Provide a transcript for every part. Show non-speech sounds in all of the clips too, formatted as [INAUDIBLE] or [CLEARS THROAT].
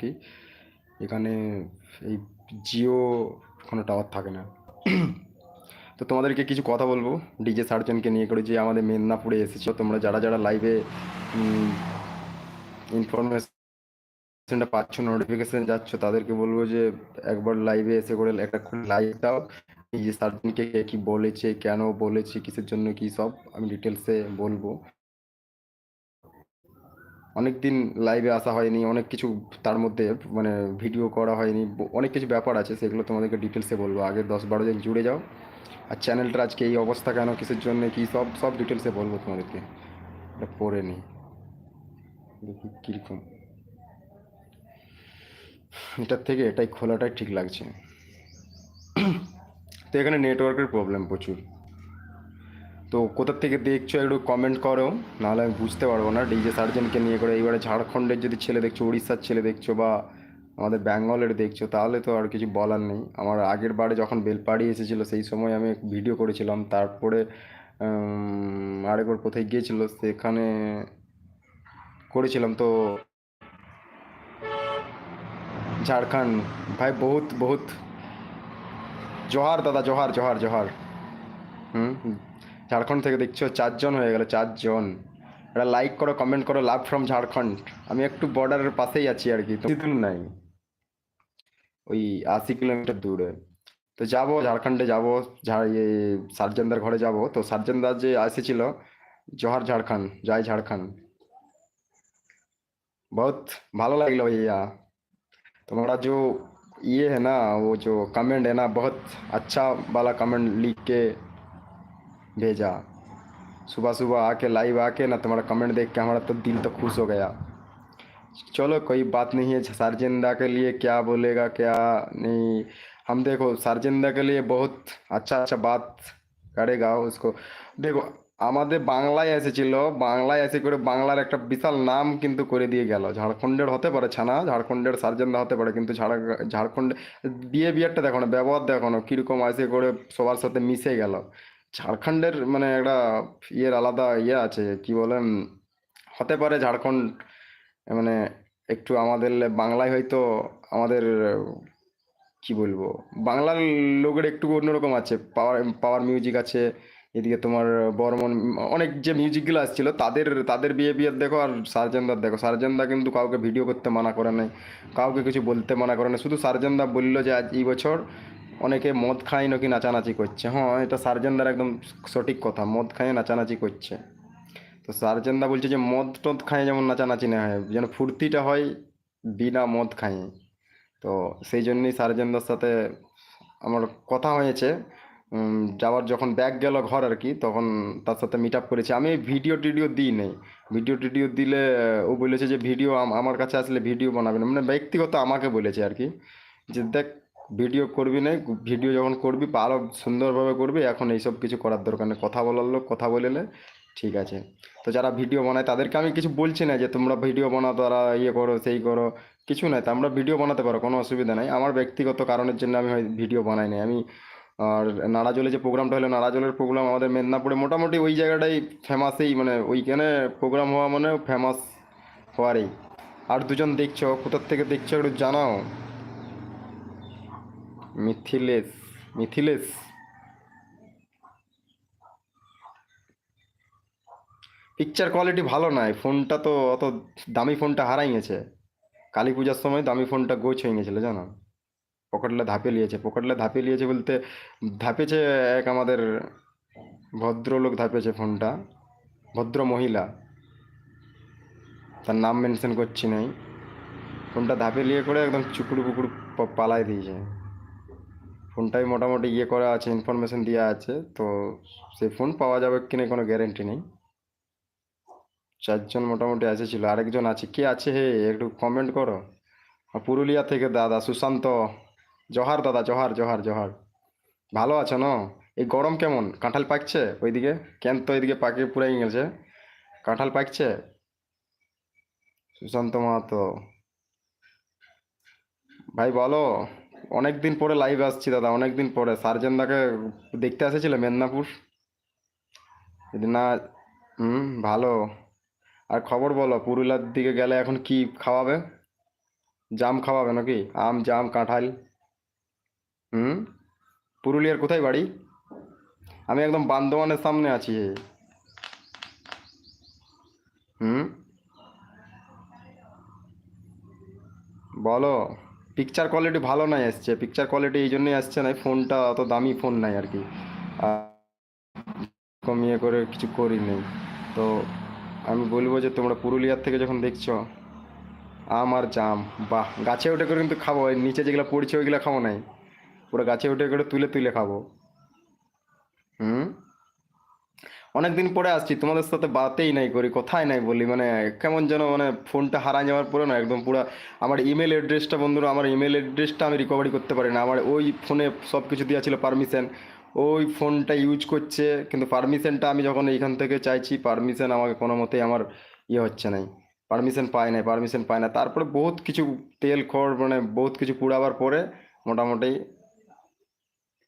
কি এখানে এই জিও কোনো টাওয়ার থাকে না। তো তোমাদেরকে কিছু কথা বলব। ডিজে সার্জনকে নিয়ে করে যে আমাদের মেদিনীপুরে এসেছ। তোমরা যারা যারা লাইভে ইনফরমেশনটা পাচ্ছ নোটিফিকেশন যাচ্ছ, তাদেরকে বলব যে একবার লাইভে এসে করে একটা লাইভ দাও। ডিজে সার্জনকে কে বলেছে, কেন বলেছে, কিসের জন্য কি সব আমি ডিটেলসে বলব। অনেক দিন লাইভে আসা হয়নি, অনেক কিছু তার মধ্যে মানে ভিডিও করা হয়নি, অনেক কিছু ব্যাপার আছে, সেগুলো তোমাদেরকে ডিটেলসে বলব, আগে দশ বারো জন জুড়ে যাও। আর চ্যানেলটা আজকে এই অবস্থা কেন, কিসের জন্য, কি সব সব ডিটেলসে বলব তোমাদেরকে। এটা পড়ে নিই দেখি কীরকম। এটার থেকে এটাই খোলাটাই ঠিক লাগছে। তো এখানে নেটওয়ার্কের প্রবলেম প্রচুর। তো কোথার থেকে দেখছ একটু কমেন্ট করো, নাহলে আমি বুঝতে পারব না। ডিজে সার্জেনকে নিয়ে করে এইবারে ঝাড়খণ্ডের যদি ছেলে দেখছ, উড়িষ্যার ছেলে দেখছ বা আমাদের বেঙ্গলের দেখছ, তাহলে তো আর কিছু বলার নেই। আমার আগের বারে যখন বেলপাড়ি এসেছিল, সেই সময় আমি ভিডিও করেছিলাম। তারপরে আরেকবার কোথায় গিয়েছিল, সেখানে করেছিলাম তো ঝাড়খণ্ড। ভাই, বহুত বহুত। জোহার দাদা, জোহার জোহার জোহার। হুম? ঝাড়খণ্ড থেকে দেখছো চারজন হয়ে গেল চারজন একটা লাইক করো কমেন্ট করো লাভ ফ্রম ঝাড়খণ্ড আমি একটু বর্ডারের পাশেই আছি আর কি তো বেশি দূর নাই ওই আশি কিলোমিটার দূরে তো যাবো ঝাড়খণ্ডে যাবো ঝাড় ইয়ে সার্জেনদার ঘরে যাব তো সার্জেনদার যে এসেছিল জোহার ঝাড়খণ্ড জয় ঝাড়খণ্ড बहुत ভালো লাগলো भैया तुम्हारा जो ये है ना वो जो कमेंट है ना बहुत अच्छा वाला कमेंट लिख के भेजा सुबह सुबह आके लाइव आके ना तुम्हारा कमेंट देख के हमारा तो दिल तो खुश हो गया चलो कोई बात नहीं है सार्जेंदा के लिए क्या बोलेगा क्या नहीं हम देखो सार्जेंदा के लिए बहुत अच्छा अच्छा बात करेगा उसको देखो আমাদের বাংলায় এসেছিল বাংলায় এসে করে বাংলার একটা বিশাল নাম কিন্তু করে দিয়ে গেল ঝাড়খণ্ডের হতে পারে ছানা ঝাড়খণ্ডের সার্জেনদা হতে পারে কিন্তু ঝাড় ঝাড়খণ্ডে বিয়ে বিয়েরটা দেখো না ব্যবহার দেখো না কীরকম এসে করে সবার সাথে মিশে গেল ঝাড়খণ্ডের মানে একটা ইয়ের আলাদা ইয়ে আছে, কি বলেন হতে পারে ঝাড়খণ্ড মানে একটু আমাদের বাংলায় হয়তো আমাদের, কি বলব, বাংলার লোকের একটু অন্যরকম আছে, পাওয়ার পাওয়ার মিউজিক আছে, এদিকে তোমার বর্মন, অনেক যে মিউজিকগুলো আসছিল, তাদের তাদের বিয়ে বিয়ের দেখো আর সার্জেনদার দেখো। সার্জেনদা কিন্তু কাউকে ভিডিও করতে মানা করে নাই, কাউকে কিছু বলতে মানা করে না শুধু সার্জেনদা বলল যে আজ এই বছর অনেকে মদ খাই নাকি নাচানাচি করছে। হ্যাঁ এটা সার্জেনদার একদম সঠিক কথা, মদ খাইয়ে নাচানাচি করছে। তো সার্জেনদা বলছে যে, মদ টদ খাইয়ে যেমন নাচানাচি না হয়, যেন ফুর্তিটা হয় বিনা মদ খাইয়ে। তো সেই জন্যই সার্জেনদার সাথে আমার কথা হয়েছে। যাওয়ার যখন ব্যাগ গেল ঘর আর কি, তখন তার সাথে মিট আপ করেছি। আমি ভিডিও টিডিও দিই নেই। ভিডিও টিডিও দিলে ও বলেছে যে, ভিডিও আমার কাছে আসলে ভিডিও বানাবে না। মানে ব্যক্তিগত আমাকে বলেছে আর কি, যে, দেখ ভিডিও করবি না, ভিডিও যখন করবি আরও সুন্দরভাবে করবি, এখন এইসব কিছু করার দরকার নেই। কথা বলার লোক কথা বলেলে ঠিক আছে। তো যারা ভিডিও বানায় তাদেরকে আমি কিছু বলছি না যে তোমরা ভিডিও বানাও, তারা ইয়ে করো, সেই করো, কিছু নাই। তোমরা ভিডিও বানাতে পারো, কোনো অসুবিধা নাই। আমার ব্যক্তিগত কারণের জন্য আমি হয় ভিডিও বানাই নাই। আমি আর নাড়াজলে যে প্রোগ্রামটা হলো নাড়াজলের প্রোগ্রাম আমাদের মেদিনীপুরে মোটামুটি ওই জায়গাটাই ফেমাসেই মানে ওইখানে প্রোগ্রাম হওয়া মানে ফেমাস হওয়ারই। আর দুজন দেখছ, কোথার থেকে দেখছ একটু জানাও। মিথিলেশ মিথিলেশ পিকচার কোয়ালিটি ভালো নয় ফোনটা তো অত দামি ফোনটা হারাই গেছে। কালী পূজার সময় দামি ফোনটা গোছ হয়ে গেছিল, জানো? পকেটলে ধাপে নিয়েছে পকেটলে ধাপে নিয়েছে বলতে ধাপেছে এক আমাদের ভদ্রলোক ধাপেছে ফোনটা, ভদ্র মহিলা। তার নাম মেনশন করছি নাই। ফোনটা ধাপে নিয়ে করে একদম চুকুড়ু পুকুড়ু পালায় দিয়েছে। ফোনটাই মোটামুটি ইয়ে করা আছে ইনফরমেশন দেওয়া আছে, তো সেই ফোন পাওয়া যাবে কিনা কোনো গ্যারেন্টি নেই। চারজন মোটামুটি এসেছিল আরেকজন আছে, কে আছে হে? একটু কমেন্ট করো। পুরুলিয়া থেকে দাদা সুশান্ত, জহার দাদা, জহার জহার জহার। ভালো আছো ন? এই গরম কেমন? কাঁঠাল পাকছে ওইদিকে? কেন তো ওইদিকে পাকে পুরাই গেছে? কাঁঠাল পাকছে? সুশান্ত মাহাতো। ভাই বলো। অনেক দিন পরে লাইভ আসছি দাদা অনেক দিন পরে সার্জেনদাকে দেখতে এসেছিলে মেদিনীপুর? যদি না, হুম, ভালো। আর খবর বলো, পুরুলিয়ার দিকে গেলে এখন কি খাওয়াবে? জাম খাওয়াবে নাকি? আম, জাম, কাঁঠাল? হুম? পুরুলিয়ার কোথায় বাড়ি? আমি একদম বান্দোয়ানের সামনে আছি। হুম? বলো। পিকচার কোয়ালিটি ভালো নাই এসছে পিকচার কোয়ালিটি এই জন্যই আসছে না ফোনটা অত দামি ফোন নাই আর কি। কমিয়ে করে কিছু করি নেই। তো আমি বলব যে তোমরা পুরুলিয়ার থেকে যখন দেখছ আম আর জাম, বাহ, গাছে উঠে করে কিন্তু খাব। নিচে যেগুলো পড়ছে ওইগুলো খাব নাই। পুরো গাছে উঠে করে তুলে তুলে খাব। হুম? অনেকদিন পরে আসছি, তোমাদের সাথে বাতেই নাই করি, কথাই নাই বলি মানে কেমন যেন মানে ফোনটা হারা যাওয়ার পরে না একদম পুরো আমার ইমেল অ্যাড্রেসটা বন্ধুরা, আমার ইমেল অ্যাড্রেসটা আমি রিকভারি করতে পারি না, আমার ওই ফোনে সব কিছু দেওয়া ছিল পারমিশন ওই ফোনটা ইউজ করছে, কিন্তু পারমিশনটা আমি যখন এইখান থেকে চাইছি পারমিশন আমাকে কোনো মতেই আমার ইয়ে হচ্ছে নাই পারমিশন পায় নাই পারমিশন পায় না, তারপরে বহুত কিছু তেল খড় মানে বহুত কিছু পুড়াবার পরে মোটামুটি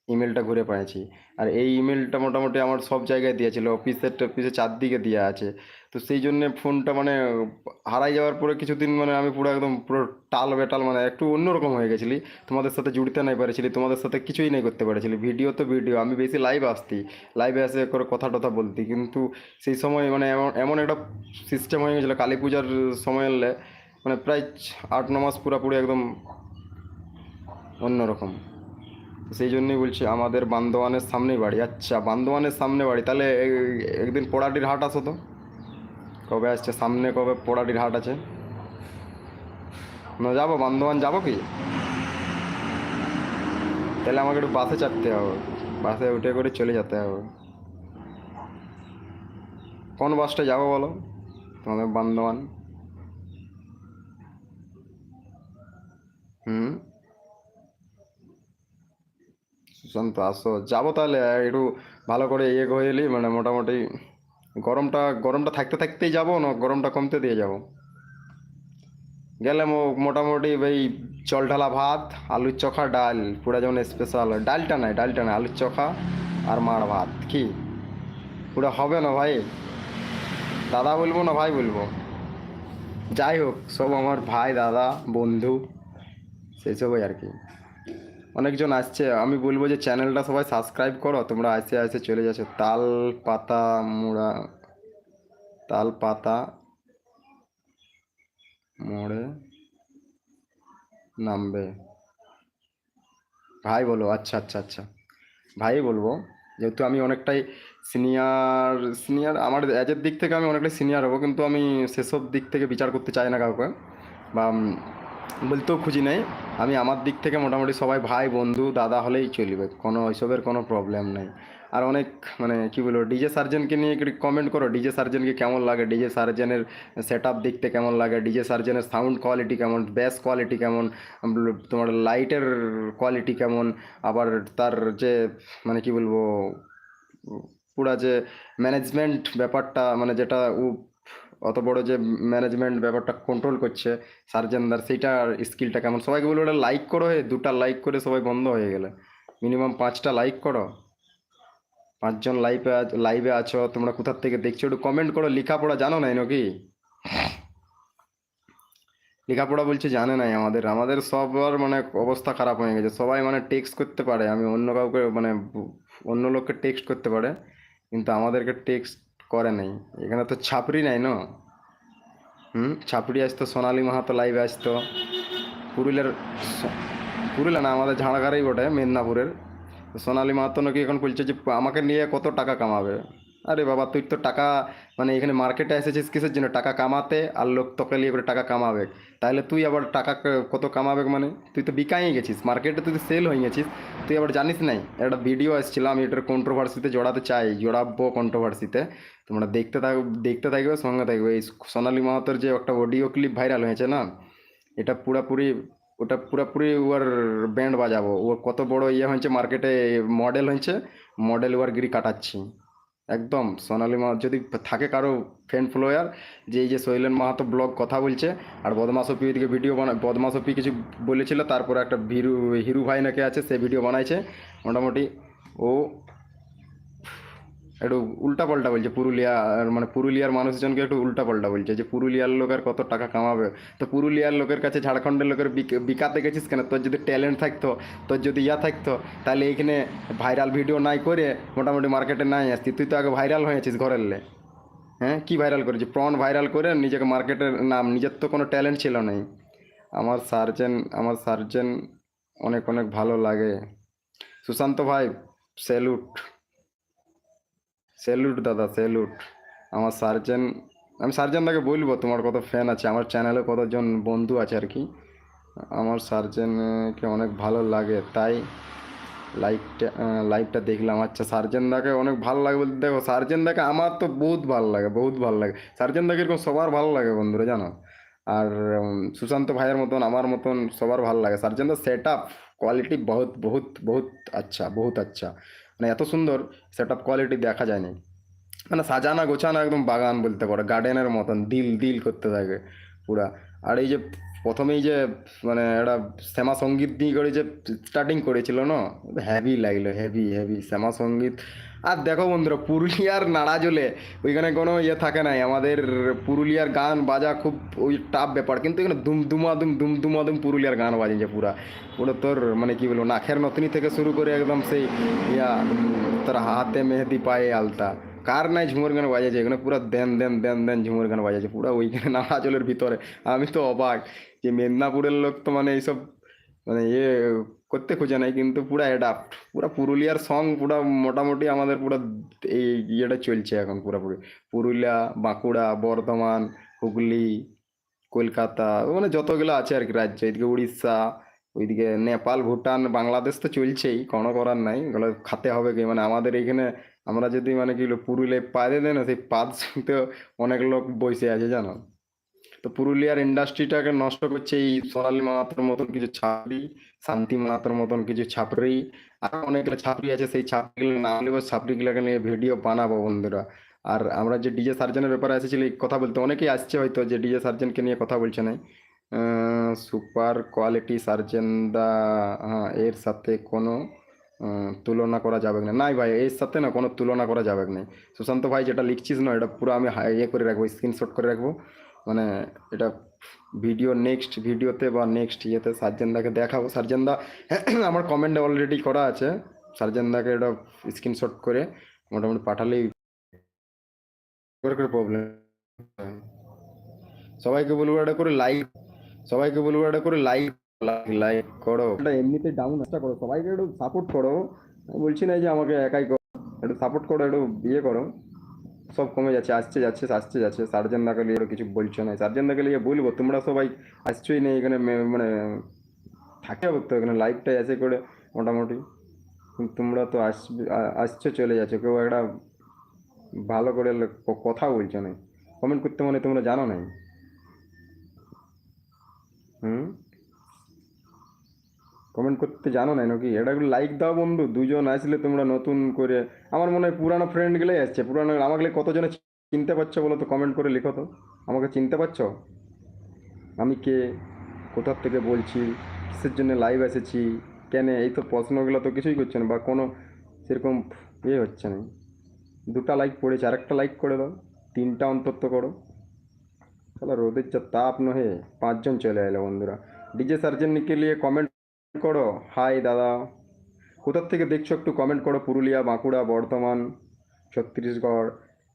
ইমেলটা ঘুরে পেয়েছি আর এই ইমেলটা মোটামুটি আমার সব জায়গায় দিয়েছিল অফিসের টফিসে চারদিকে দেওয়া আছে। তো সেই জন্যে ফোনটা মানে হারাই যাওয়ার পরে কিছুদিন মানে আমি পুরো একদম পুরো টাল বেটাল মানে একটু অন্যরকম হয়ে গেছিলি। তোমাদের সাথে জুড়তে নাই পারেছিলি, তোমাদের সাথে কিছুই নাই করতে পারেছিলি। ভিডিও তো ভিডিও আমি বেশি লাইভ আসতি। লাইভে এসে করে কথা টথা বলতি। কিন্তু সেই সময় মানে এমন এমন একটা সিস্টেম হয়ে গেছিল কালী পূজার সময় এলে মানে প্রায় আট, ন মাস পুরোপুরি একদম অন্যরকম। সেই জন্যই বলছি আমাদের বান্দোয়ানের সামনেই বাড়ি। আচ্ছা বান্দোয়ানের সামনে বাড়ি, তাহলে একদিন পোড়াটির হাট আসো তো। কবে আসছে? সামনে কবে পোড়াটির হাট আছে? না, যাব। বান্দোয়ান যাব কি? তাহলে আমাকে একটু বাসে চাপতে হবে। বাসে উঠে করে চলে যেতে হবে। কোন বাসটা যাব বলো? তোমাদের বান্দোয়ান। হুম? সুশান্ত আসো যাব তাহলে, একটু ভালো করে ইয়ে হয়ে মানে মোটামুটি গরমটা গরমটা থাকতে থাকতেই যাব, না গরমটা কমতে দিয়ে যাব? গেলে মোটামুটি ওই জল ঢালা ভাত, আলুর চোখা, ডাল, পুরা যেমন স্পেশাল ডালটা নাই ডালটা নাই, আলুর চোখা আর মার ভাত, কি? পুরো হবে না ভাই? দাদা বলব না ভাই বলব? যাই হোক, সব আমার ভাই, দাদা, বন্ধু সেসবই আর কি। অনেকজন আসছে। আমি বলব যে চ্যানেলটা সবাই সাবস্ক্রাইব করো। তোমরা আসে আসে চলে যাচ্ছ। তাল পাতা মোড়া, তাল পাতা মোড়ে নামবে। ভাই বলো আচ্ছা আচ্ছা আচ্ছা। ভাই বলব, যেহেতু আমি অনেকটাই সিনিয়র সিনিয়র আমার এজের দিক থেকে আমি অনেকটাই সিনিয়র হব, কিন্তু আমি সেসব দিক থেকে বিচার করতে চাই না কাউকে। বা বলতেও খুঁজি নেই। আমি আমার দিক থেকে মোটামুটি সবাই ভাই, বন্ধু, দাদা হলেই চলবে, কোনো ওইসবের কোনো প্রবলেম নেই। আর অনেক মানে কি বলব, ডিজে সার্জেনকে নিয়ে একটু কমেন্ট করো, ডিজে সার্জেনকে কেমন লাগে, ডিজে সার্জেনের সেট আপ দেখতে কেমন লাগে, ডিজে সার্জেনের সাউন্ড কোয়ালিটি কেমন ব্যাস কোয়ালিটি কেমন, তোমার লাইটের কোয়ালিটি কেমন, আবার তার যে মানে কি বলব, পুরা যে ম্যানেজমেন্ট ব্যাপারটা মানে যেটা ও অত বড় যে ম্যানেজমেন্ট ব্যাপারটা কন্ট্রোল করছে সার্জেনদার সেইটার স্কিলটা কেমন? সবাইকে বলব ওটা লাইক করো হে, দুটা লাইক করে সবাই বন্ধ হয়ে গেলে। মিনিমাম পাঁচটা লাইক করো। পাঁচজন লাইভে লাইভে আছো, তোমরা কোথার থেকে দেখছ? একটু কমেন্ট করো, লেখাপড়া জানো নাই নাকি? লেখাপড়া বলছে জানে নাই আমাদের। আমাদের সবার মানে অবস্থা খারাপ হয়ে গেছে। সবাই মানে টেক্সট করতে পারে। আমি অন্য কাউকে মানে অন্য লোককে টেক্সট করতে পারে। কিন্তু আমাদেরকে টেক্সট করে নাই। এখানে তো ছাপড়ি নাই, না? হুম? ছাপড়ি আসতো, সোনালী মাহাতো লাইভে আসতো। পুরুলিয়ার পুরুলিয়া না, আমাদের ঝাড়গ্রামেই বটে, মেদিনীপুরের। সোনালী মাহাতো নাকি এখন বলছে যে, আমাকে নিয়ে কত টাকা কামাবে? আরে বাবা, তুই তো টাকা মানে এখানে মার্কেটে এসেছিস কিসের জন্য? টাকা কামাতে আর লোক তোকে নিয়ে করে টাকা কামাবে। তাহলে তুই আবার টাকা কত কামাবে মানে? তুই তো বিকাই গেছিস মার্কেটে তুই সেল হয়ে গেছিস। তুই আবার জানিস নাই, একটা ভিডিও আসছিল, আমি এটার কন্ট্রোভার্সিতে জড়াতে চাই জড়াবো কন্ট্রোভার্সিতে তোমরা দেখতে থাক, দেখতে থাকবে সঙ্গে থাকবে এই সোনালী মাহাতোর যে একটা অডিও ক্লিপ ভাইরাল হয়েছে না, এটা পুরাপুরি, ওটা পুরাপুরি ওর ব্যান্ড বাজাবো। ও কত বড় ইয়ে হয়েছে মার্কেটে মডেল হয়েছে মডেল ওর গিরি কাটাচ্ছি। একদম সোনালি মা যদি থাকে কারও ফ্রেন্ড ফলোয়ার যে এই যে শৈলেন মাহাতো ব্লগ কথা বলছে, আর বদমাসপি ওইদিকে ভিডিও বানায় বানা বদমাসপি কিছু বলেছিল, তারপরে একটা ভিরু হিরু ভাই নাকি আছে, সে ভিডিও বানাইছে। মোটামুটি ও একটু উল্টা পাল্টা বলছে পুরুলিয়ার মানে পুরুলিয়ার মানুষজনকে একটু উল্টা পাল্টা বলছে যে, পুরুলিয়ার লোকের কত টাকা কামাবে? তো পুরুলিয়ার লোকের কাছে ঝাড়খণ্ডের লোকের বিক- বিকাতে গেছিস কেন? তোর যদি ট্যালেন্ট থাকতো, তোর যদি ইয়া থাকতো, তাহলে এইখানে ভাইরাল ভিডিও নাই করে মোটামুটি মার্কেটে নাই আসতি। তুই তো আগে ভাইরাল হয়েছিস ঘরের লে। হ্যাঁ? কী ভাইরাল করেছিস? প্রন ভাইরাল করে নিজেকে মার্কেটের নাম, নিজের তো কোনো ট্যালেন্ট ছিল নাই। আমার সার্জেন আমার সার্জেন অনেক অনেক ভালো লাগে। সুশান্ত ভাই, স্যালুট। স্যালুট দাদা স্যালুট আমার সার্জেন আমি সার্জেন দাকে বলব, তোমার কত ফ্যান আছে, আমার চ্যানেলে কতজন বন্ধু আছে আর কি। আমার সার্জেনকে অনেক ভালো লাগে, তাই লাইভটা লাইভটা দেখলাম। আচ্ছা সার্জেন দাকে অনেক ভালো লাগে বলতে, দেখো সার্জেন দাকে আমার তো বহুত ভালো লাগে, বহুত ভালো লাগে। সার্জেন দাকে এরকম সবার ভালো লাগে বন্ধুরা, জানো? আর সুশান্ত ভাইয়ের মতন, আমার মতন সবার ভালো লাগে। সার্জেন দা সেট আপ কোয়ালিটি বহুত বহুত বহুত আচ্ছা বহুত আচ্ছা। মানে এত সুন্দর সেট আপ কোয়ালিটি দেখা যায়নি মানে সাজানা গোছানো একদম বাগান বলতে পারো গার্ডেনের মতন, দিল দিল করতে থাকে পুরা। আর এই যে প্রথমেই যে মানে একটা শ্যামা সংগীত দিয়ে করে যে স্টার্টিং করেছিল না হেভি লাগল হেভি হেভি শ্যামা সংগীত আর দেখো বন্ধুরা, পুরুলিয়ার নাড়া জলে ওইখানে কোনো ইয়ে থাকে নাই। আমাদের পুরুলিয়ার গান বাজা খুব ওই টাফ ব্যাপার। কিন্তু এখানে দুম দুমাদুম দুম দুমাদুম পুরুলিয়ার গান বাজিয়েছে পুরা। পুরো তোর মানে কী বলব, নাখের নতনি থেকে শুরু করে একদম সেই ইয়া, তোর হাতে মেহেদি পায়ে আলতা। কার নাই ঝুমুর গান বাজাচ্ছে এখানে পুরো দেন দেন দেন দেন ঝুমুর গান বাজাচ্ছে পুরো ওইখানে নাড়াজলের ভিতরে। আমি তো অবাক যে মেদিনীপুরের লোক তো মানে এইসব মানে ইয়ে করতে খোঁজে নাই, কিন্তু পুরা অ্যাডাপ্ট পুরো পুরুলিয়ার সং পুরা মোটামুটি আমাদের পুরো এই ইয়েটা চলছে এখন পুরোপুরি পুরুলিয়া, বাঁকুড়া, বর্ধমান, হুগলি, কলকাতা মানে যতগুলো আছে আর কি রাজ্য, এদিকে উড়িষ্যা, ওইদিকে নেপাল, ভুটান, বাংলাদেশ তো চলছেই, কোনো করার নাই ওগুলো খাতে হবে কি মানে আমাদের এইখানে আমরা যদি মানে কি পুরুলিয়ায় পা দিয়ে দেয় না সেই পাদ শুনতে অনেক লোক বসে আছে, জানো? তো পুরুলিয়ার ইন্ডাস্ট্রিটাকে নষ্ট করছে এই সোনালী মাহাতোর মতন কিছু ছাপড়ি শান্তি মাহাতোর মতন কিছু ছাপড়ি আর অনেকগুলো ছাপড়ি আছে, সেই ছাপড়িগুলো নাম নেব ছাপড়িগুলোকে নিয়ে ভিডিও বানাবো বন্ধুরা। আর আমরা যে ডিজে সার্জেনের ব্যাপারে এসেছিলি কথা বলতে অনেকেই আসছে হয়তো যে ডিজে সার্জেনকে নিয়ে কথা বলছে না সুপার কোয়ালিটি সার্জেন দা হ্যাঁ এর সাথে কোনো তুলনা করা যাবে না নাই ভাই, এর সাথে না কোনো তুলনা করা যাবে না সুশান্ত ভাই যেটা লিখছিস না, এটা পুরো আমি ইয়ে করে রাখব স্ক্রিনশট করে রাখব। মানে এটা ভিডিও নেক্সট ভিডিওতে বা নেক্সট ইয়েতে সার্জেনদাকে দেখাবো। সার্জেনদা [CLEARS THROAT] আমার কমেন্ট অলরেডি করা আছে। সার্জেনদাকে এটা স্ক্রিনশট করে মোটামুটি পাঠালেই করে প্রবলেম সবাইকে বলব এটা করে লাইক সবাইকে বলব এটা করে লাইক লাইক করো। এটা এমনিতে ডাউন চেষ্টা করো। সবাইকে একটু সাপোর্ট করো। বলছি না যে আমাকে একাই করো। একটু সাপোর্ট করো, একটু বিয়ে করো। সব কমে যাচ্ছে, আসছে যাচ্ছে আসছে, যাচ্ছে। সার্জেন দাকে নিয়ে কিছু বলছো না। সার্জেন দাকে নিয়ে বলব, তোমরা সবাই আসছোই না এখানে মানে থাকে হবে তো এখানে লাইভটাই আছে করে, মোটামুটি। তোমরা তো আসবে আসছো, চলে যাচ্ছ। কেউ একটা ভালো করে কথা বলছো না। কমেন্ট করতে মানে তোমরা জানো নাই হুম? কমেন্ট করতে জানো না নাকি? এটা একটু লাইক দাও বন্ধু, দুজন আসলে তোমরা নতুন করে। আমার মনে হয় পুরানো ফ্রেন্ড গেলেই আসছে। পুরানো আমাকে কতজনে চিনতে পারছ বলো তো কমেন্ট করে লিখো তো। আমাকে চিনতে পারছ? আমি কে? কোথার থেকে বলছি? কিসের জন্য লাইভ এসেছি? কেন? এই তো প্রশ্নগুলো তো কিছুই করছে না, বা কোনো সেরকম ইয়ে হচ্ছে না। দুটা লাইক পড়েছে, আরেকটা লাইক করে দাও। তিনটা অন্তত করো। তাহলে রোদের যা তাপ নহে, পাঁচজন চলে এলো বন্ধুরা। ডিজে সার্জেনকে নিয়ে কমেন্ট করো। হাই দাদা। কোথার থেকে দেখছ একটু কমেন্ট করো। পুরুলিয়া, বাঁকুড়া, বর্ধমান, ছত্তিশগড়,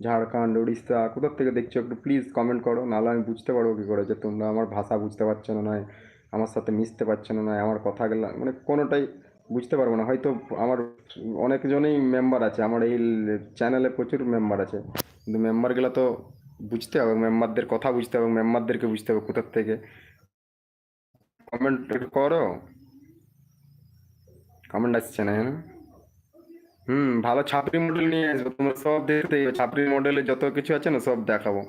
ঝাড়খণ্ড, উড়িষ্যা। কোথার থেকে দেখছ একটু প্লিজ কমেন্ট করো। নাহলে আমি বুঝতে পারব কী করে যে তোমরা আমার ভাষা বুঝতে পারছ না নয় আমার সাথে মিশতে পারছ না নয় আমার কথাগুলো মানে কোনোটাই বুঝতে পারব না। হয়তো আমার অনেকজনই মেম্বার আছে। আমার এই চ্যানেলে প্রচুর মেম্বার আছে। কিন্তু মেম্বারগুলো তো বুঝতে হবে। মেম্বারদের কথা বুঝতে হবে। মেম্বারদেরকে বুঝতে হবে কোথার থেকে। কমেন্ট করো। কমেন্ট আসছে না? হুম, ভালো ছাপরি মডেল নিয়ে আসব। তোমরা সব দেখতে ছাপরি মডেলে যত কিছু আছে না, সব দেখাবো।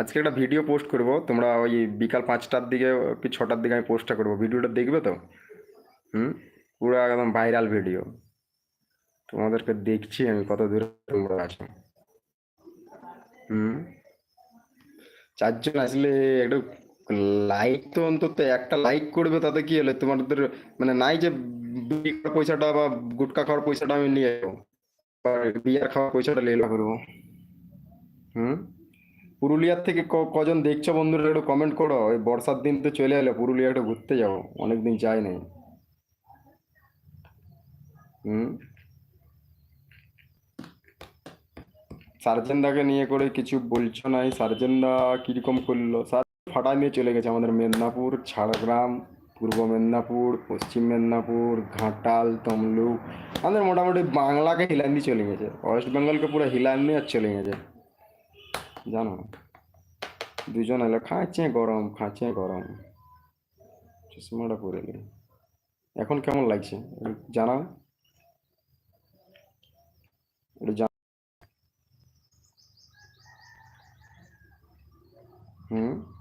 আজকে একটা ভিডিও পোস্ট করব। তোমরা ওই বিকাল পাঁচটার দিকে কি ছটার দিকে আমি পোস্টটা করব। ভিডিওটা দেখবে তো? হুম, পুরো একদম ভাইরাল ভিডিও তোমাদেরকে দেখছি আমি কত দূরে তোমরা আছো। হুম, চারজন আসলে একটু লাইক তো অন্তত একটা লাইক করবে, তাতে কি হলো? তোমাদের মানে নাই যে বিড়ি পয়সাটা বা গুটকা খাওয়ার পয়সাটা আমি নিয়ে যাব। বিয়ার খাওয়ার পয়সাটা লেলা করব হুম? পুরুলিয়ার থেকে কজন দেখছ বন্ধুরা একটু কমেন্ট করো। ওই বর্ষার দিন তো চলে এলো পুরুলিয়া একটু ঘুরতে যাব। অনেকদিন যাই নাই। হুম? সার্জেনদাকে নিয়ে করে কিছু বলছো নাই? সার্জেনদা কীরকম করল? স্যার ফাটা নিয়ে চলে গেছে আমাদের মেদিনীপুর, ঝাড়গ্রাম। পূর্ব মেদিনীপুর, পশ্চিম মেদিনীপুর, ঘাটাল, তমলুক, আমাদের মোটামুটি বাংলাকে হিলান দিয়ে চলে গেছে। ওয়েস্ট বেঙ্গলকে পুরো হিলান দিয়ে আর চলে গেছে। জানো? দুজন এলো খাঁচে গরম খাঁচে গরম। চশমাটা পরে নি। এখন কেমন লাগছে? জানাও। হুম?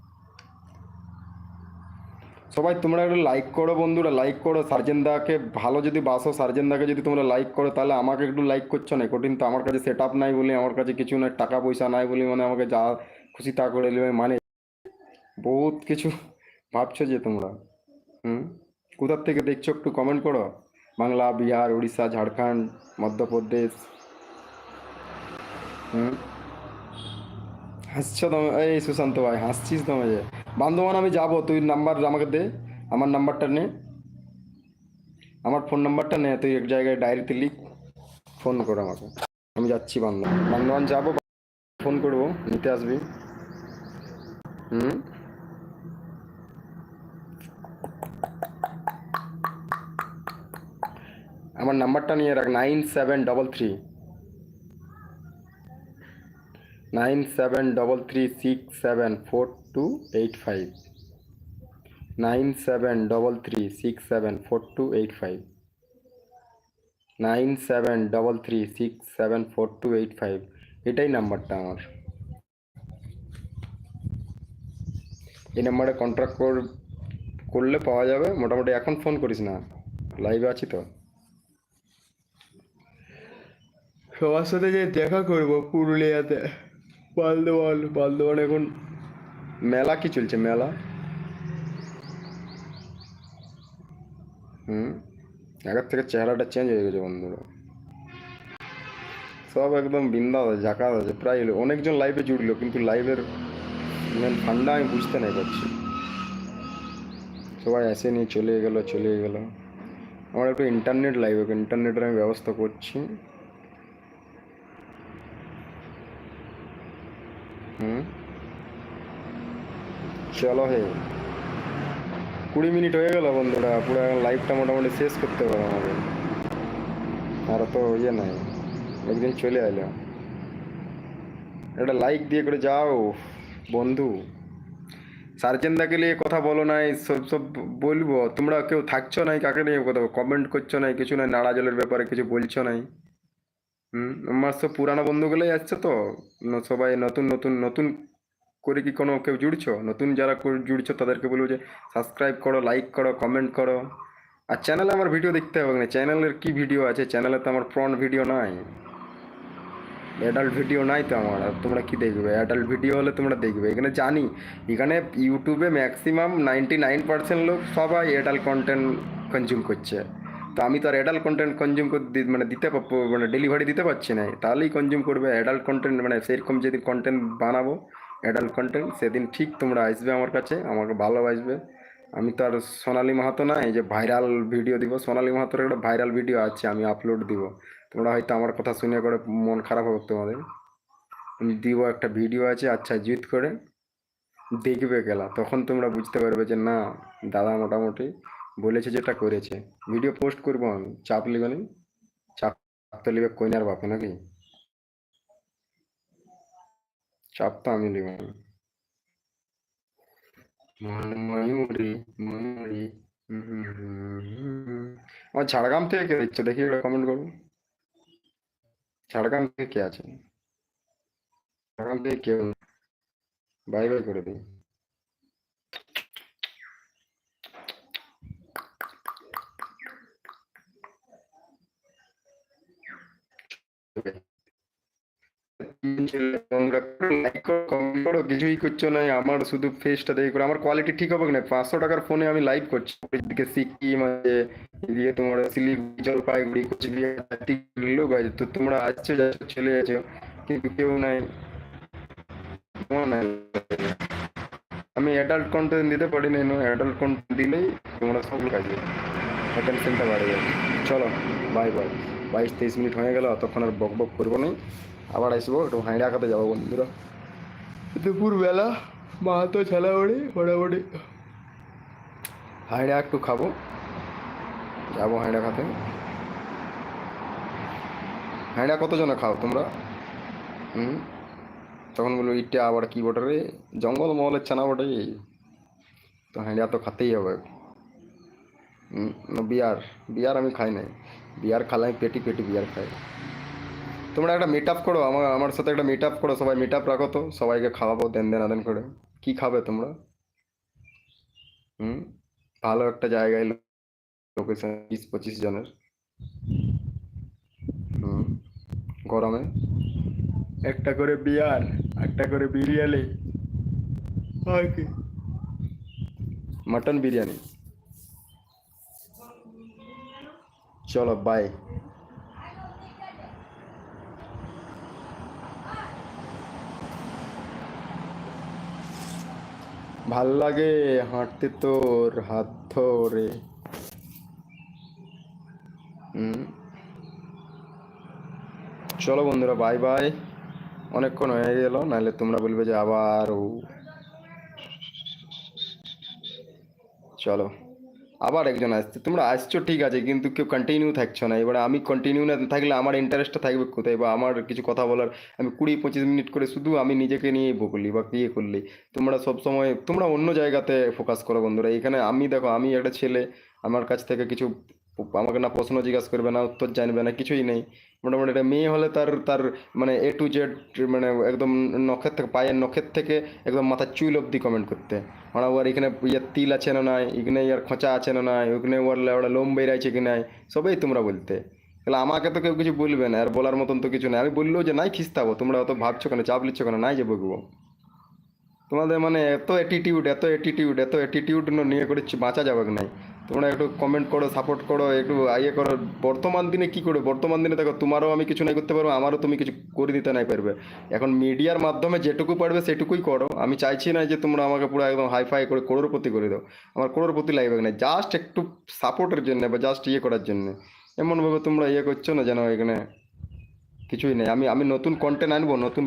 সবাই, তোমরা একটু লাইক করো বন্ধুরা লাইক করো। সার্জেন দাকে ভালো যদি বাসো, সার্জেন দাকে যদি তোমরা লাইক করো, তাহলে আমাকে একটু লাইক করছ না? কঠিন তো আমার কাছে সেট আপ নাই বলে, আমার কাছে কিছু নাই টাকা পয়সা নাই বলে মানে আমাকে যা খুশি তা করে নেবে মানে বহুত কিছু ভাবছ যে তোমরা। হুম? কোথার থেকে দেখছ একটু কমেন্ট করো? বাংলা, বিহার উড়িষ্যা ঝাড়খণ্ড, মধ্যপ্রদেশ। হুম? হাসছো তুমি? এই সুশান্ত ভাই, হাসছিস তুমি যে? বান্ধবান আমি যাব, তুই নাম্বার আমাকে দে, আমার নাম্বারটা নে। আমার ফোন নাম্বারটা নে, তুই এক জায়গায় ডায়েরিতে লিখ ফোন কর আমাকে। আমি যাচ্ছি বান্ধব বান্ধবান যাব ফোন করব, নিতে আসবি। হুম? আমার নাম্বারটা নিয়ে রাখ nine seven double three nine seven double three six seven four two eight five. Nine seven double three six seven four two eight five. Nine seven double three six seven four two eight five. এটাই নাম্বারটা আমার। এই নাম্বারে contact কর করলে পাওয়া যাবে। মোটামুটি এখন ফোন করিস না। লাইভে আছি তো। সবার সাথে যে দেখা করব পুরুলিয়াতে। বালদোয়ান বালদোয়ান এখন মেলা কি চলছে, মেলা? হুম? আগের থেকে চেহারাটা চেঞ্জ হয়ে গেছে বন্ধুরা। সব একদম বিন্দাস আছে ঝাঁকাস আছে প্রায় অনেকজন লাইভে জুড়লো, কিন্তু লাইভের মেন ফান্ডা আমি বুঝতে নাই পারছি। সবাই এসে নিয়ে চলে গেলো চলে গেলো। আমার একটু ইন্টারনেট লাইভ ইন্টারনেটের আমি ব্যবস্থা করছি। হুম। চলো হে। কুড়ি মিনিট হয়ে গেল বন্ধুরা, পুরো লাইফটা মোটামুটি শেষ করতে পারো আমাকে আর তো ইয়ে নাই, একদিন চলে এলো একটা লাইক দিয়ে করে যাও, বন্ধু। সার্জেনদাকে নিয়ে কথা বলো নাই, সব সব বলব। তোমরা কেউ থাকছো নাই কাকে নিয়ে কথা কমেন্ট করছ নাই, কিছু নাই, নাড়া জলের ব্যাপারে কিছু বলছো নাই। হুম আমার সব পুরানো বন্ধুগুলোই আসছে তো। সবাই নতুন নতুন নতুন করে কি কোনো কেউ জুড়ছো? নতুন যারা জুড়ছো তাদেরকে বলব যে সাবস্ক্রাইব করো লাইক করো কমেন্ট করো। আর চ্যানেলে আমার ভিডিও দেখতে হবে না চ্যানেলের কি ভিডিও আছে? চ্যানেলে তো আমার ফ্রন্ট ভিডিও নাই। অ্যাডাল্ট ভিডিও নাই তো আমার। আর তোমরা কি দেখবে? অ্যাডাল্ট ভিডিও হলে তোমরা দেখবে। এখানে জানি, এখানে ইউটিউবে ম্যাক্সিমাম নাইনটি নাইন পার্সেন্ট লোক সবাই অ্যাডাল্ট কন্টেন্ট কনজিউম করছে। তো আমি তো আর অ্যাডাল্ট কন্টেন্ট কনজিউম মানে দিতে মানে ডেলিভারি দিতে পারছি না। তাহলেই কনজিউম করবে অ্যাডাল্ট কন্টেন্ট মানে সেরকম যেদিন কন্টেন্ট বানাবো অ্যাডাল্ট কন্টেন্ট সেদিন ঠিক তোমরা আসবে আমার কাছে, আমাকে ভালোবাসবে আমি তো আর সোনালি মাহাতো নাই যে ভাইরাল ভিডিও দিব, সোনালি মাহাতোর একটা ভাইরাল ভিডিও আছে, আমি আপলোড দিব। তোমরা হয়তো আমার কথা শুনে করে মন খারাপ হবে তোমাদের। আমি দিব একটা ভিডিও আছে আচ্ছা জিত করে দেখবে গেলা। তখন তোমরা বুঝতে পারবে যে না, দাদা মোটামুটি বলেছে যেটা করেছে। ভিডিও পোস্ট করব আমি। চাপ লিবে নি? চাপ তো লিবে কইনার বাপে নাকি? চাপ তো আমি লিব ময়ূরী ময়ূরী। আমার ঝাড়গ্রাম থেকে কে দিচ্ছে দেখি কমেন্ট করব ঝাড়গ্রাম থেকে কে আছে? ঝাড়গ্রাম থেকে কেউ বাই বাই করে দিই তিন ছিল তোমরা লাইক করো কমেন্ট করো কিছুই করছ না আমার শুধু ফেসটা দেখে করে আমার কোয়ালিটি ঠিক হবে না পাঁচশো টাকার ফোনে আমি লাইভ করছি এদিকে সিকিম আছে এদিকে তোমার শিলিগুড়ি জলপাইগুড়ি কোচবিহার লোক আছে তো তোমরা আসছো যাচ্ছ চলে যাচ্ছো কিন্তু কেউ নাই আমি অ্যাডাল্ট কন্টেন্ট দিতে পারি না অ্যাডাল্ট কন্টেন্ট দিলেই তোমরা সব কাজে অ্যাটেনশনটা বাড়ে যাবে চলো বাই বাই বাইশ তেইশ মিনিট হয়ে গেল তখন আর বক বক করব না আবার আসব একটু হাঁড়া খাতে যাব বন্ধুরা। দুপুরবেলা মা তো ছেলা ওড়ে মোটামুটি হাঁড়া একটু খাব। যাব হাঁড়া খাতে হাঁড়া কতজনে খাও তোমরা? হুম? তখন বলব ইটা আবার কি বটে রে? জঙ্গল মহলের ছানা বটে তো হাঁড়া তো খাতেই হবে। হুম, বিয়ার। বিয়ার আমি খাই নাই। বিয়ার খালে আমি পেটি পেটি বিয়ার খাই তোমরা একটা মিট আপ করো, আমার আমার সাথে একটা মিট আপ করো, সবাই মিট আপ রাখো তো, সবাইকে খাওয়াবো দেন দেন আদেন করে। কি খাবে তোমরা? হুম? ভালো একটা জায়গায় লোকেশন বিশ পঁচিশ জনের। হুম? গরমে? একটা করে বিয়ার, একটা করে বিরিয়ানি। মটন বিরিয়ানি। চলো বাই ভালো লাগে হাঁটতে তোর হাত ধরে। চলো বন্ধুরা বাই বাই অনেকক্ষণ হয়ে গেল, নাহলে তোমরা বলবে যে আবার ও। চলো। আবার একজন আসছে। তোমরা আসছো, ঠিক আছে, কিন্তু কেউ কন্টিনিউ থাকছো না। এবার আমি কন্টিনিউ না থাকলে আমার ইন্টারেস্টটা থাকবে কোথায়? বা আমার কিছু কথা বলার, আমি কুড়ি পঁচিশ মিনিট করে শুধু আমি নিজেকে নিয়ে বকলি বা ইয়ে করলি। তোমরা সবসময় তোমরা অন্য জায়গাতে ফোকাস করো বন্ধুরা। এখানে আমি দেখো, আমি একটা ছেলে, আমার কাছ থেকে কিছু আমাকে না প্রশ্ন জিজ্ঞাসা করবে, না উত্তর জানবে, না কিছুই নেই। মোটামুটি একটা মেয়ে হলে তার তার মানে এ টু জেড মানে একদম নখের থেকে, পায়ের নখের থেকে একদম মাথার চুল অবধি কমেন্ট করতে। মানে ওর এখানে ইয়ার তিল আছে না নাই, এখানে ইয়ার খোঁচা আছে না নাই, ওখানে ওর ওরা লোম বেরাইছে কি নাই, সবই তোমরা বলতে। তাহলে আমাকে তো কেউ কিছু বলবে না, আর বলার মতন তো কিছু নেই। আমি বললেও যে নাই খিস্তাবো তোমরা অত ভাবছ কেন, চাপ লিচ্ছ কেন, নাই যে বকবো। তোমাদের মানে এত অ্যাটিটিউড এত অ্যাটিটিউড এত অ্যাটিটিউড নিয়ে করে বাঁচা যাবে নাই। তোমরা একটু কমেন্ট করো সাপোর্ট করো, একটু ইয়ে করো। বর্তমান দিনে কি করো বর্তমান দিনে দেখো, তোমারও আমি কিছু নাই করতে পারব, আমারও তুমি কিছু করে দিতে নাই পারবে। এখন মিডিয়ার মাধ্যমে যেটুকু পারবে সেটুকুই করো। আমি চাইছি না যে তোমরা আমাকে পুরো একদম হাইফাই করে করোড়পতি করে দাও। আমার করোড়পতি লাগবে না। জাস্ট একটু সাপোর্টের জন্য বা জাস্ট ইয়ে করার জন্য। এমনভাবে তোমরা ইয়ে করছ না যেন এখানে কিছুই নেই। আমি আমি নতুন কন্টেন্ট আনব, নতুন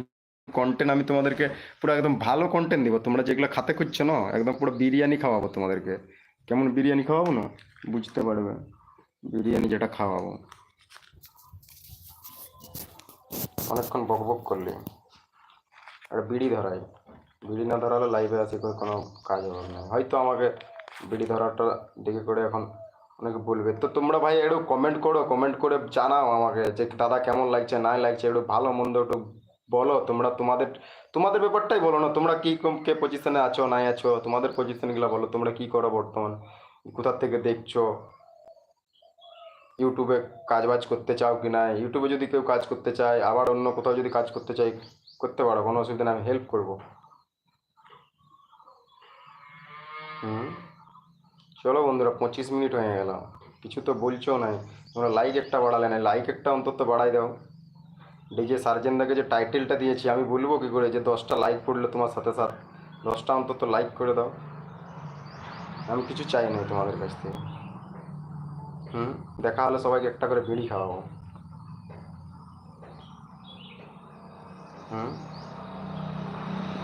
কন্টেন্ট আমি তোমাদেরকে পুরো একদম ভালো কন্টেন্ট দিব। তোমরা যেগুলো খাতে খুঁজছো না, একদম পুরো বিরিয়ানি খাওয়াবো তোমাদেরকে। কেমন বিরিয়ানি খাওয়াবো না? বুঝতে পারবে। বিরিয়ানি যেটা খাওয়াবো। অনেকক্ষণ বক বক করলি। আর বিড়ি ধরাই। বিড়ি না ধরালে লাইভে আসি কোনো কাজ হবে না। হয়তো আমাকে বিড়ি ধরাটা দেখে করে এখন অনেকে বলবে। তো তোমরা ভাই একটু কমেন্ট করো কমেন্ট করে জানাও আমাকে যে দাদা কেমন লাগছে, না লাগছে, একটু ভালো, মন্দ একটু বলো, তোমরা তোমাদের তোমাদের ব্যাপারটাই বলো না, তোমরা কি কে পজিশনে আছো, নাই আছো, তোমাদের পজিশনগুলো বলো, তোমরা কি করো বর্তমান? কোথার থেকে দেখছ? ইউটিউবে কাজ বাজ করতে চাও কি না ইউটিউবে যদি কেউ কাজ করতে চায়, আবার অন্য কোথাও যদি কাজ করতে চাই করতে পারো, কোনো অসুবিধা নেই, আমি হেল্প করব। হুম? চলো বন্ধুরা, পঁচিশ মিনিট হয়ে গেল। কিছু তো বলছো নাই, তোমরা লাইক একটা বাড়ালে না লাইক একটা অন্তত বাড়াই দাও। ডিজে সার্জেনদাকে যে টাইটেলটা দিয়েছি, আমি বলব কি করে? যে দশটা লাইক পড়ল তোমার সাথে সাথে দশটা অন্তত লাইক করে দাও। আমি কিছু চাই না তোমাদের কাছ থেকে। হুম? দেখা হলে সবাইকে একটা করে বিড়ি খাওয়াবো। হুম?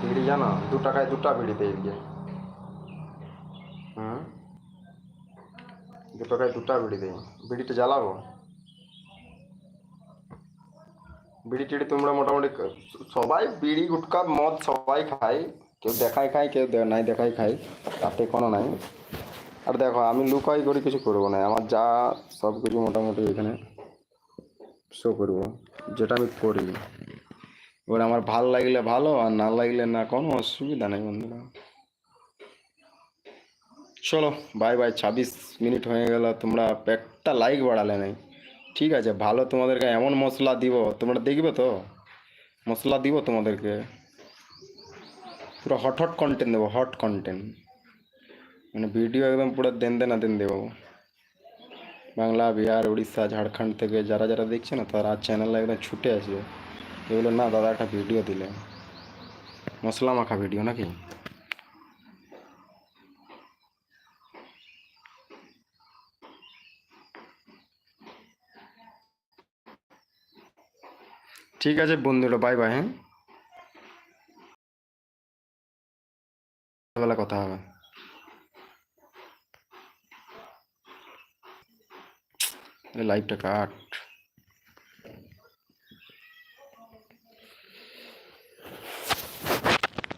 বিড়ি জানো? দু টাকায় দুটা বিড়ি দিয়ে দিয়ে হুম? দু টাকায় দুটা বিড়ি দেই বিড়িটা জ্বালাবো? বিড়ি টিড়ি তোমরা মোটামুটি সবাই বিড়ি, গুটকা, মদ সবাই খায়। কেউ দেখায় খায়, কেউ নাই দেখাই খায়। তাতে কোনো নাই। আর দেখো, আমি লুকাই করে কিছু করব না। আমার যা সব কিছু মোটামুটি এখানে শো করব, যেটা আমি করি। এবার আমার ভালো লাগলে ভালো, আর না লাগলে না, কোনো অসুবিধা নেই বন্ধুরা। চলো বাই বাই ছাব্বিশ মিনিট হয়ে গেল, তোমরা একটা লাইক বাড়ালে নাই। ঠিক আছে, ভালো তোমাদেরকে এমন মশলা দিব, তোমরা দেখবে তো? মশলা দিব তোমাদেরকে। পুরো হট হট কন্টেন্ট দেবো হট কন্টেন্ট মানে ভিডিও একদম পুরো দেন দেনা দেন দেবো। বাংলা, বিহার, উড়িষ্যা, ঝাড়খণ্ড থেকে যারা যারা দেখছে না, তারা চ্যানেল একদম ছুটে আসবে। এগুলো না দাদা একটা ভিডিও দিলে। মশলা মাখা ভিডিও নাকি? ঠিক আছে বন্ধুরা বাই বাই হ্যাঁ? বেলা কথা হবে। লাইভটা কাট।